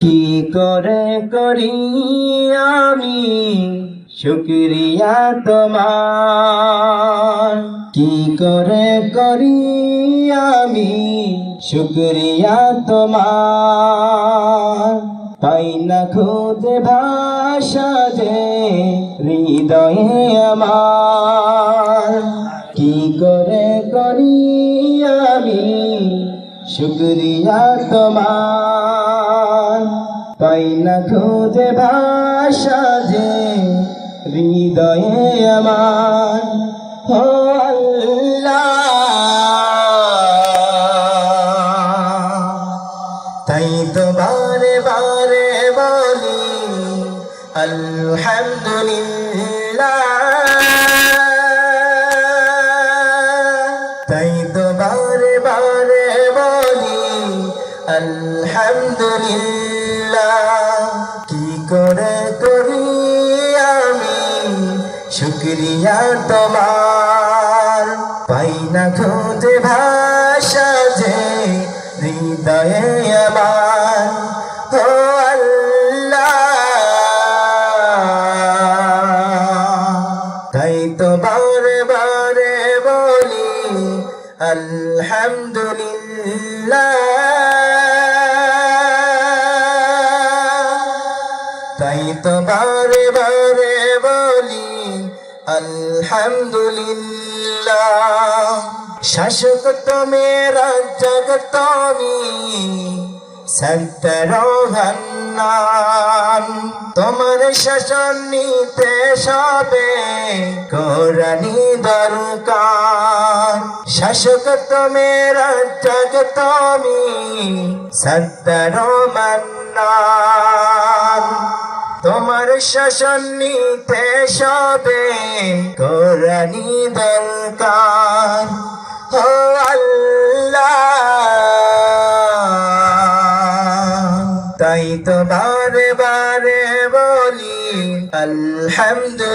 কি করে করি আমি? শুক্রিয়া তোমার। কি করে করি আমি? শুক্রিয়া তোমার। পাই না খুঁজে ভাষা যে হৃদয়ে আমার। কি করে করি আমি? শুক্রিয়া তোমার। পাই না খুঁজে ভাষা যে হৃদয়ে আমার? হো তাই তো বারে বারে বলি, আলহামদুলিল্লাহ। তাই তো বারে বারে বলি, আলহামদুলিল্লাহ। কি করে করি আমি? শুক্রিয়া তোমার। পাই না খুঁজে ভাষা যে হৃদয়ে আমার। ও আল্লাহ, তাই তো বারে বারে বলি, আলহামদুলিল্লাহ। তাই তো বারে বারে বলি, আলহামদুলিল্লাহ। শাসক তুমি রাজক তুমি, সত্তর ভান্নান। তোমার শাসন নিতে সবে কোরআনি দরকার। শাসক তুমি রাজক তুমি, সত্তর মান্নান তোমার শাসন নিতে সবে কোরআনি দরকার। ও আল্লাহ। তাই তো বারে বারে বলি, আলহামদুলিল্লাহ।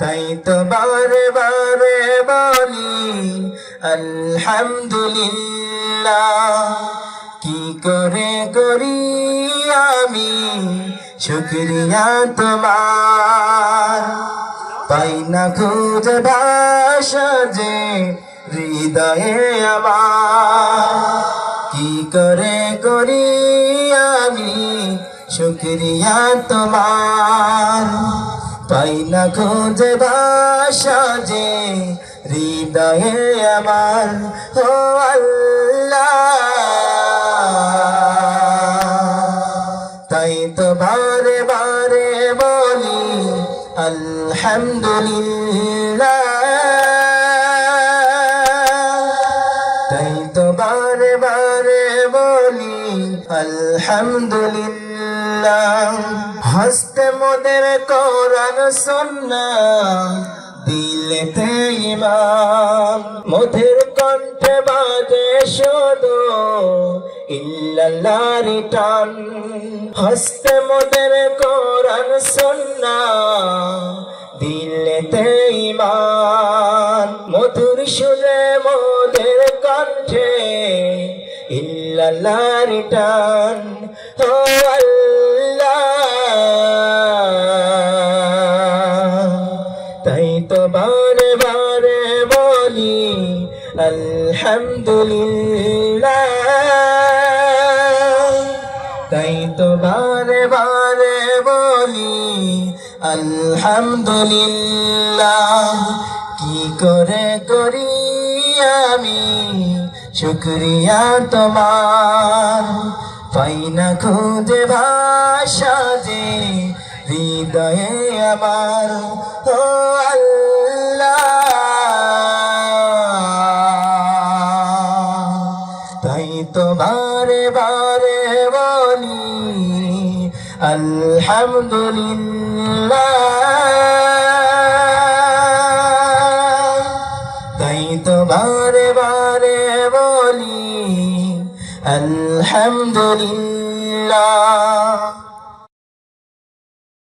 তাই তো বারে বারে বলি, আলহামদুলিল্লাহ। কি করে করি আমি? শুক্রিয়া তোমার। পাই না খুঁজে যে হৃদয়ে আমার। কি করে করি আমি? শুক্রিয়া তোমার। পাই না খুঁজে ভাষা যে হৃদয়ে আমার? ও আল্লাহ। তাই তো বারে বারে বলি, আলহামদুলিল্লাহ। তাই তো বারে বারে বলি, আলহামদুলিল্লাহ। হস্তে মোদের কোরআন সুন্না দিলেতে ইমাম মোদের কণ্ঠে বাজে শুধু ইল্লাল্লাহর টান। হস্তে মোদের কোরআন সুন্না দিলেতে ইমান মধুর সুরে মোদের কণ্ঠে ইল্লাল্লাহর ও আলহামদুলিল্লাহ। তাই তো বারে বারে বলি, আলহামদুলিল্লাহ। কি করে করি আমি? শুক্রিয়া তোমার। পাই না খুঁজে ভাষা যে হৃদয়ে আমার। ও আল্লাহ। বারে বারে বলি আলহামদুলিল্লাহ। তাই তো বারে বারে বলি আলহামদুলিল্লাহ।